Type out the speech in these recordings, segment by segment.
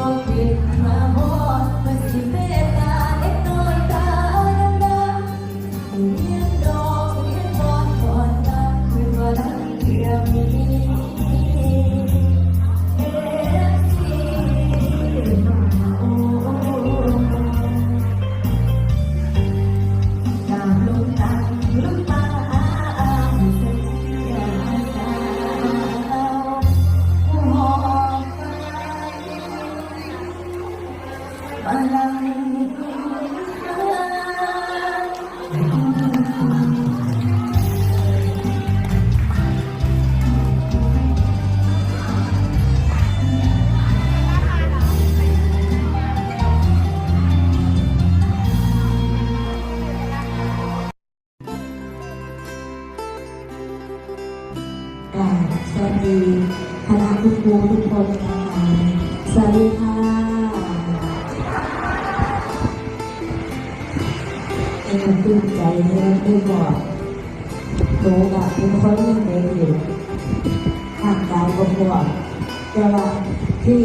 บ่คิดมาฮอด สวัสดีคณะทุกครูทุกคนนะคะ เอ็นตื่นใจเนี่ยได้บอกหนูกับเป็นคนยังเด็กอยู่ห่างกายก็พอแต่ว่าที่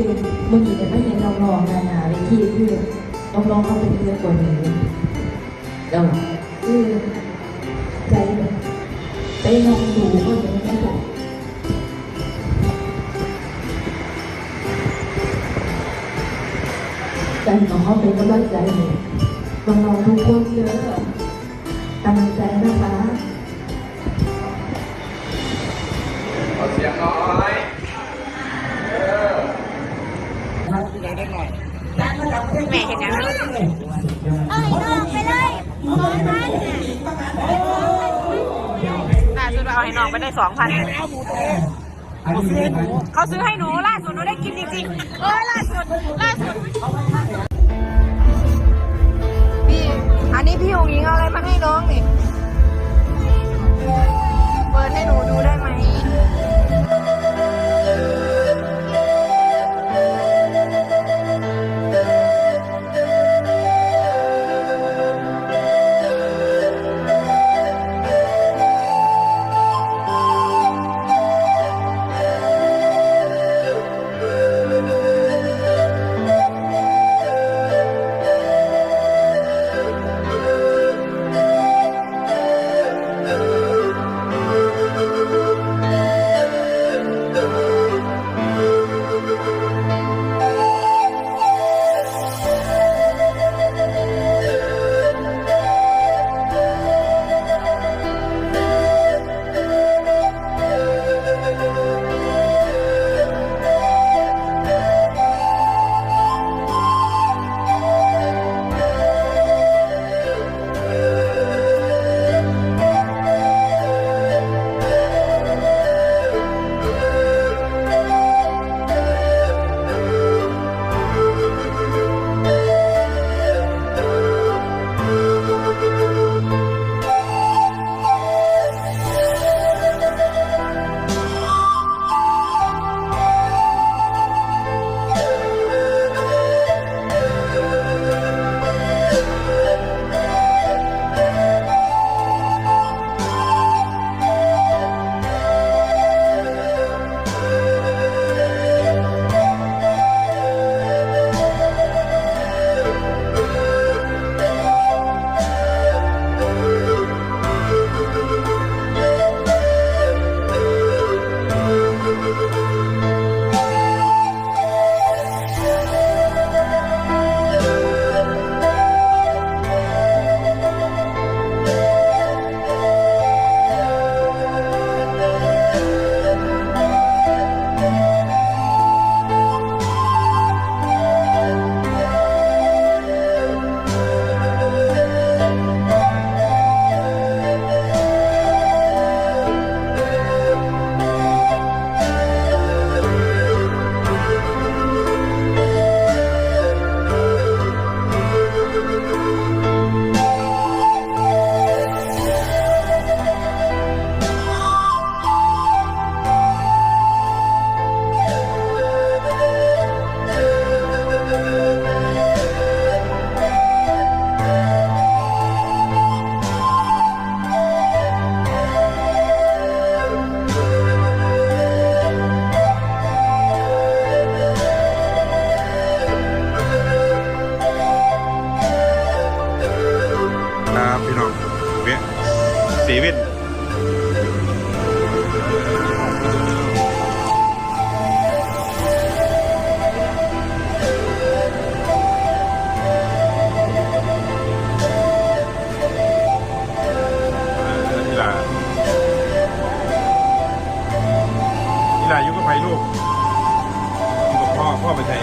มันมีแต่ไม่เห็นน้องๆนานาในที่คือน้องๆเขาเป็นเพื่อนคนหนึ่งเดี๋ยวคือใจแบบไปลองดูก็จะไม่ได้ใจของเขาเป็นกำลังใจเลย น้องๆทุกคนเยอะตั้งใจนะคะขอเสียงน้อยแม่เห็นยังเอ้ยน้องไปเลยสองพันล่าสุดเราเอาให้น้องไปได้สองพันเขาซื้อให้หนูล่าสุดหนูได้กินจริงๆเออล่าสุดล่าสุด น้องนี่ ก็ไปลูกอยู่กับพ่อพ่อไปไหน